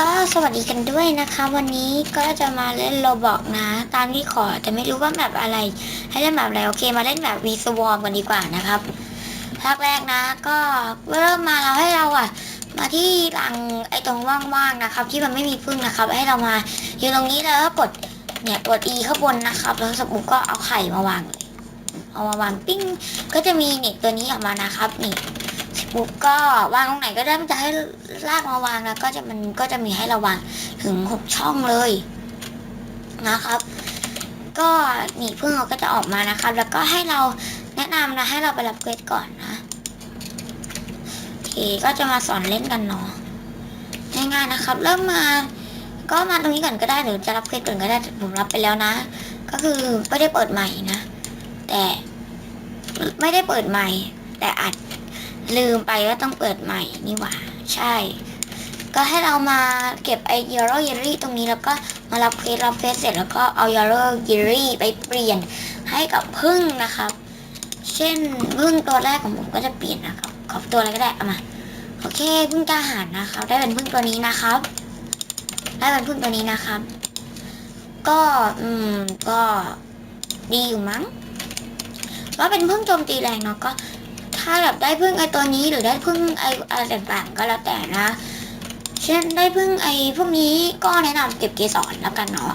ก็สวัสดีกันด้วยนะคะ วันนี้ก็จะมาเล่นโรบอกนะ ตามที่ขอแต่ไม่รู้ว่าแบบอะไร ให้เล่นแบบอะไรโอเคมาเล่นแบบวีสวอมกันดีกว่านะครับภาคแรกนะ ก็เริ่มมาเราให้เราอะ มาที่รังไอ้ตรงว่างๆนะครับ ที่มันไม่มีพึ่งนะครับ ให้เรามาอยู่ตรงนี้แล้วก็กดเนี่ยกด E ข้างบนนะครับแล้วสปุ๊กก็เอาไข่มาวางเลยเอามาวางปิ้งก็จะมีเน็ตตัวนี้ออกมานะครับนี่ ปุ๊บก็วางตรงไหนก็ได้มันจะให้ลากมาวางนะก็จะมันก็จะมีให้เราวางถึงหกช่องเลยนะครับ ก็หนีพึ่งเราก็จะออกมานะครับ แล้วก็ให้เราแนะนำนะให้เราไปรับเกรดก่อนนะโอเคก็จะมาสอนเล่นกันเนาะง่ายๆนะครับ เริ่มมาก็มาตรงนี้ก่อนก็ได้หรือจะรับเกรดก่อนก็ได้ผมรับไปแล้วนะ ก็คือไม่ได้เปิดใหม่นะ แต่ไม่ได้เปิดใหม่แต่อาจ ลืมไปว่าต้องเปิดใหม่นี่หว่า ใช่ ก็ให้เรามาเก็บไอ้ยอร์เยลลี่ตรงนี้แล้วก็มารับเควสรับเควสเสร็จแล้วก็เอายอร์เยลลี่ไปเปลี่ยนให้กับพึ่งนะครับ เช่นพึ่งตัวแรกของผมก็จะเปลี่ยนนะครับ ขอบตัวอะไรก็ได้เอามาโอเคพึ่งกาหารนะครับ ได้เป็นพึ่งตัวนี้นะครับ ได้เป็นพึ่งตัวนี้นะครับ ก็อืมก็ดีอยู่มั้งก็เป็นพึ่งโจมตีแรงเนาะก็ ถ้าแบบได้พึ่งไอตัวนี้หรือได้พึ่งไออะไรต่างๆก็แล้วแต่นะ เช่นได้พึ่งไอพวกนี้ก็แนะนำเก็บเกสรแล้วกันเนาะ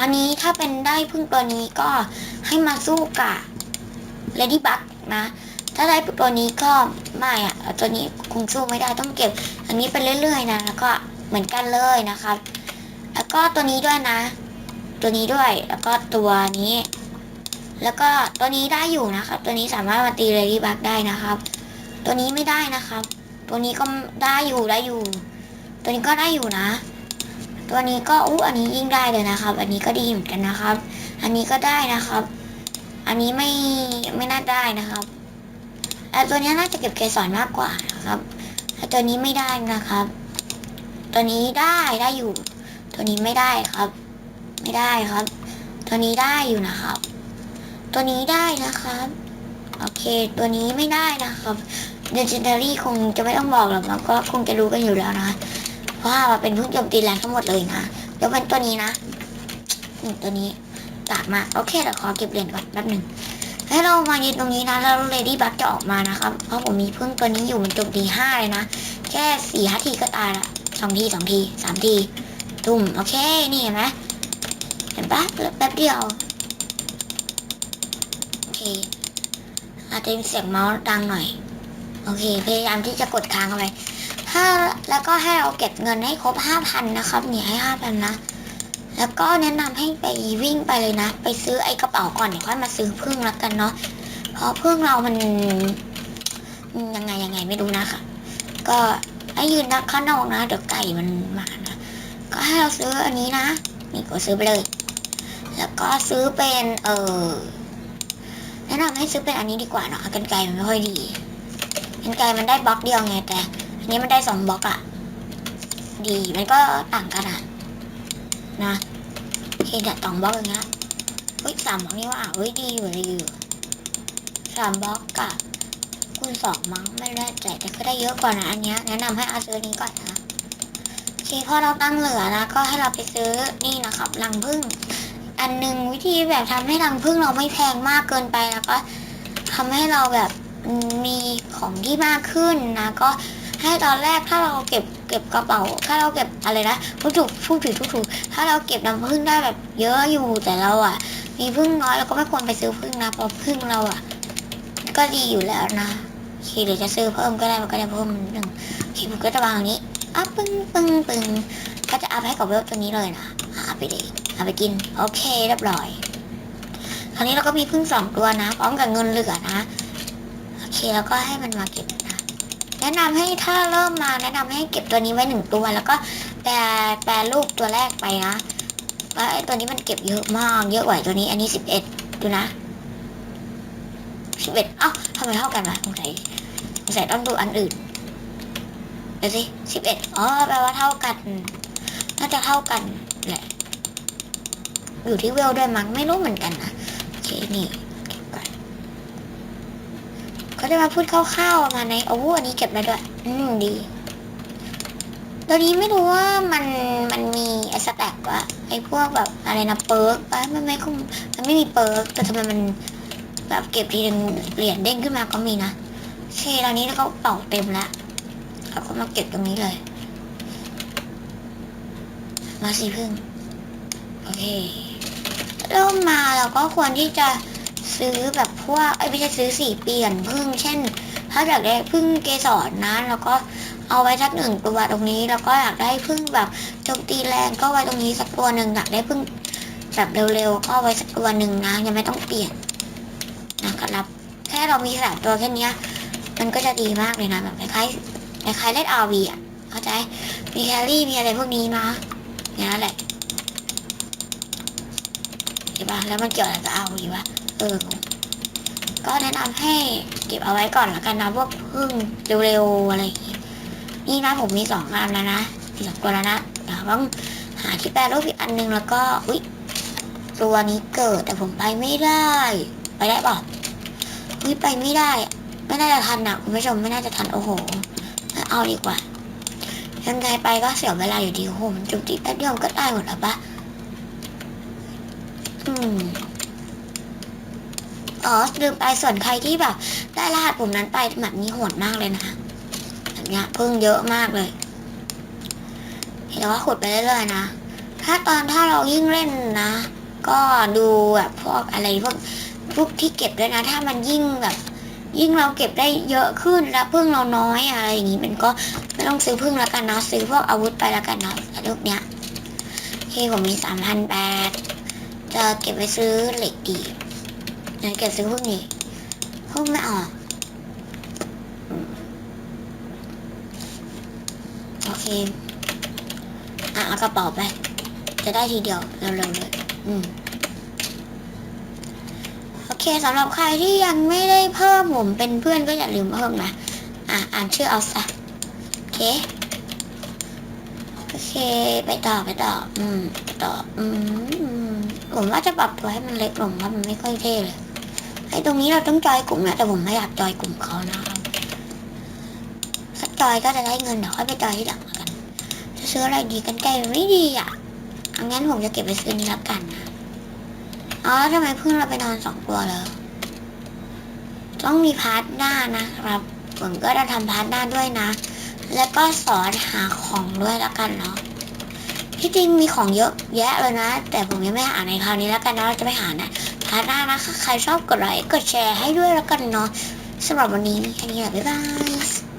อันนี้ถ้าเป็นได้พึ่งตัวนี้ก็ให้มาสู้กับเลดี้บักนะ ถ้าได้ตัวนี้ก็ไม่อะตัวนี้คงสู้ไม่ได้ต้องเก็บ อันนี้ไปเรื่อยๆนะแล้วก็เหมือนกันเลยนะครับแล้วก็ตัวนี้ด้วยนะ ตัวนี้ด้วยแล้วก็ตัวนี้ แล้วก็ตัวนี้ได้อยู่นะครับ ตัวนี้สามารถมาตีเลดี้บักได้นะครับ ตัวนี้ไม่ได้นะครับ ตัวนี้ก็ได้อยู่ได้อยู่ ตัวนี้ก็ได้อยู่นะ ตัวนี้ก็อู้อันนี้ยิ่งได้เลยนะครับ อันนี้ก็ดีเหมือนกันนะครับ อันนี้ก็ได้นะครับ อันนี้ไม่ไม่น่าได้นะครับแต่ตัวนี้น่าจะเก็บเกสรมากกว่านะครับแต่ตัวนี้ไม่ได้นะครับ ตัวนี้ได้ได้อยู่ ตัวนี้ไม่ได้ครับ ไม่ได้ครับ ตัวนี้ได้อยู่นะครับ ตัวนี้ได้นะครับโอเค ตัวนี้ไม่ได้นะครับเดนจิเนอรี่คงจะไม่ต้องบอกหรอกมันก็คงจะรู้กันอยู่แล้วนะเพราะว่าเป็นพึ่งโจมตีแรงทั้งหมดเลยนะเดี๋ยวเป็นตัวนี้นะอืมตัวนี้กากมาโอเคเดี๋ยวขอเก็บเหรียญก่อนแป๊บหนึ่งให้เรามายืนตรงนี้นะแล้วเลดี้บัคจะออกมานะครับ เพราะผมมีพึ่งตัวนี้อยู่มันโจมตีห้าเลยนะ แค่สี่ห้าทีก็ตายละสองทีสองทีสามทีตุ่มโอเค นี่เห็นไหมเห็นปะแป๊บเดียว อเคอาจจะมีเสียงเมาส์ดังหน่อย โอเค พยายามที่จะกดค้างเอาไว้ถ้าแล้วก็ให้เราเก็บเงินให้ครบห้าพันนะครับเนี่ยให้ห้าพันนะ แล้วก็แนะนำให้ไปวิ่งไปเลยนะ ไปซื้อไอ้กระเป๋าก่อนเดี๋ยวค่อยมาซื้อพึ่งแล้วกันเนาะเพราะพึ่งเรามันยังไงยังไงไม่รู้นะคะก็ให้ยืนนักข้างนอกนะเดี๋ยวไก่มันมานะก็ให้เราซื้ออันนี้นะนี่ก็ซื้อไปเลย แล้วก็ซื้อเป็นเออ แนะนำให้ซื้อเป็นอันนี้ดีกว่าเนาะกันไกลมันไม่ค่อยดีกันไกลมันได้บล็อกเดียวไงแต่ อันนี้มันได้สองบล็อกอะดีมันก็ต่างกันอะนะเคเดี๋ยวสองบล็อกอย่างเงี้ยเฮ้ยสามบล็อกนี่ว่าเฮ้ยดีอยู่ดีอยู่สามบล็อกกับคูณสองมั้งไม่แน่ใจแต่ก็ได้เยอะกว่านะอันเนี้ยแนะนำให้เอาซื้อนี้ก่อนนะโอเคพอเราตั้งเหลือนะก็ให้เราไปซื้อนี่นะครับรังผึ้ง อันหนึ่งวิธีแบบทำให้รังผึ้งเราไม่แพงมากเกินไปแล้วก็ทำให้เราแบบมีของที่มากขึ้นนะก็ให้ตอนแรกถ้าเราเก็บเก็บกระเป๋า ถ้าเราเก็บอะไรนะผู้ถูกผู้ถือทุกถูก ถ้าเราเก็บน้ำผึ้งได้แบบเยอะอยู่แต่เราอะ มีผึ้งน้อยเราก็ไม่ควรไปซื้อผึ้งนะเพราะผึ้งเราอะ ก็ดีอยู่แล้วนะโอเคหรือจะซื้อเพิ่มก็ได้มันก็จะเพิ่มนิดนึงโอเคผมก็จะวางอย่างนี้อะปึ้งปึ้งปึ้งก็จะอัพให้กับเว็บตัวนี้เลยนะเอาไปเลย เอาไปกิน โอเคเรียบร้อย คราวนี้เราก็มีพึ่งสองตัวนะ พร้อมกับเงินเหลือนะ โอเคแล้วก็ให้มันมาเก็บนะแนะนำให้ถ้าเริ่มมาแนะนำให้เก็บตัวนี้ไว้หนึ่งตัว แล้วก็แปลแปลรูปตัวแรกไปนะว่าไอ้ตัวนี้มันเก็บเยอะมาก เยอะกว่าตัวนี้ อันนี้สิบเอ็ดดูนะสิบเอ็ดเอ้าทำไมเท่ากันวะสงสัยสงสัยต้องดูอันอื่นเดี๋ยวสิสิบเอ็ดอ๋อแปลว่าเท่ากัน น่าจะเท่ากันแหละ อยู่ที่เวลด้วยมั้งไม่รู้เหมือนกันนะโอเคนี่เก็บก่อนก็จะมาพูดคร่าวๆมาในโอ้โหอันนี้เก็บได้ด้วย อืมดีตัวนี้ไม่รู้ว่ามันมันมีไอ้สแต็กวะไอ้พวกแบบอะไรนะเปิร์กวะมันไม่คงมันไม่มีเปิร์กแต่ทำไมมันแบบเก็บทีนึงเหรียญเด้งขึ้นมาก็มีนะโอเคตอนนี้เราก็เป่าเต็มแล้วเราก็มาเก็บตรงนี้เลย มาสีพึ่งโอเค เริ่มมาเราก็ควรที่จะซื้อแบบพวกไอ้ไม่ใช่ซื้อสีเปลี่ยนพึ่งเช่น ถ้าอยากได้พึ่งเกสรนะแล้วก็เอาไว้สักหนึ่งตัวตรงนี้ แล้วก็อยากได้พึ่งแบบโจมตีแรงก็ไว้ตรงนี้สักตัวหนึ่งอยากได้พึ่งแบบเร็วๆก็ไว้สักตัวหนึ่งนะยังไม่ต้องเปลี่ยนนะครับแค่เรามีสามตัวแค่นี้มันก็จะดีมากเลยนะแบบคล้ายคล้ายเล่นอาวีอะเข้าใจมีแครี่มีอะไรพวกนี้นะอย่างนั้นแหละ เห็นปะแล้วมันเกี่ยวอะไรกับอาวีวะเออ ก็แนะนำให้เก็บเอาไว้ก่อนละกันนะพวกพึ่งเร็วๆอะไรอย่างงี้นี่นะผมมีสองอันแล้วนะสองตัวแล้วนะเดี๋ยวต้องหาที่แปรรูปอีกอันหนึงแล้วก็อุ๊ยตัวนี้เกิดแต่ผมไปไม่ได้ ไปได้ปล่าอุ๊ยไปไม่ได้ ไม่น่าจะทันนะคุณผู้ชมไม่น่าจะทันโอ้โหเอาดีกว่ายังไงไปก็เสียเวลาอยู่ดีโอ้โหมันจุกจิกแป๊บเดียวก็ได้หมดแล้วปะ อืมอ๋อลืมไปส่วนใครที่แบบ ได้รหัสผมนั้นไปแบบนี้โหดมากเลยนะแบบเนี้ยพึ่งเยอะมากเลยเห็นว่าขุดไปเรื่อยๆนะถ้าตอนถ้าเรายิ่งเล่นนะ ก็ดูแบบพวกอะไรพวกพวกที่เก็บด้วยนะ ถ้ามันยิ่งแบบ ยิ่งเราเก็บได้เยอะขึ้นแล้วพึ่งเราน้อยอะไรอย่างนี้มันก็ไม่ต้องซื้อพึ่งแล้วกันเนาะซื้อพวกอาวุธไปแล้วกันเนาะลูกเนี้ยโอเคผมมีสามพันแปด จะเก็บไปซื้อเหล็กดีงั้นเก็บซื้อพวกนี้ พวกไม่ออกโอเค อะเอากระเป๋าไป จะได้ทีเดียวเร็วๆเลย อืมโอเคสำหรับใครที่ยังไม่ได้เพิ่มผมเป็นเพื่อนก็อย่าลืมเพิ่มนะ อะอ่านชื่อเอาซะโอเค โอเค ไปต่อไปต่อ อืม ไปต่อ อืม ผมว่าจะปรับตัวให้มันเล็กลงว่ามันไม่ค่อยเท่เลยไอ้ตรงนี้เราต้องจอยกลุ่มนะแต่ผมไม่อยากจอยกลุ่มเขานะครับถ้าจอยก็จะได้เงินเดี๋ยวค่อยไปจอยที่หลังแล้วกัน จะซื้ออะไรดีกันไกลไม่ดีอะเอางั้นผมจะเก็บไปซื้อนี้แล้วกันนะอ๋อแล้วทำไมเพิ่งเราไปนอนสองตัวเลยต้องมีพาร์ทหน้านะครับ ผมก็จะทำพาร์ทหน้าด้วยนะ แล้วก็สอนหาของด้วยแล้วกันเนาะ ที่จริงมีของเยอะแยะเลยนะ แต่ผมยังไม่หาในคราวนี้แล้วกันนะเราจะไปหานะพาร์ทหน้านะคะใครชอบกดไลค์กดแชร์ให้ด้วยแล้วกันเนาะสำหรับวันนี้แค่นี้แหละบ๊ายบาย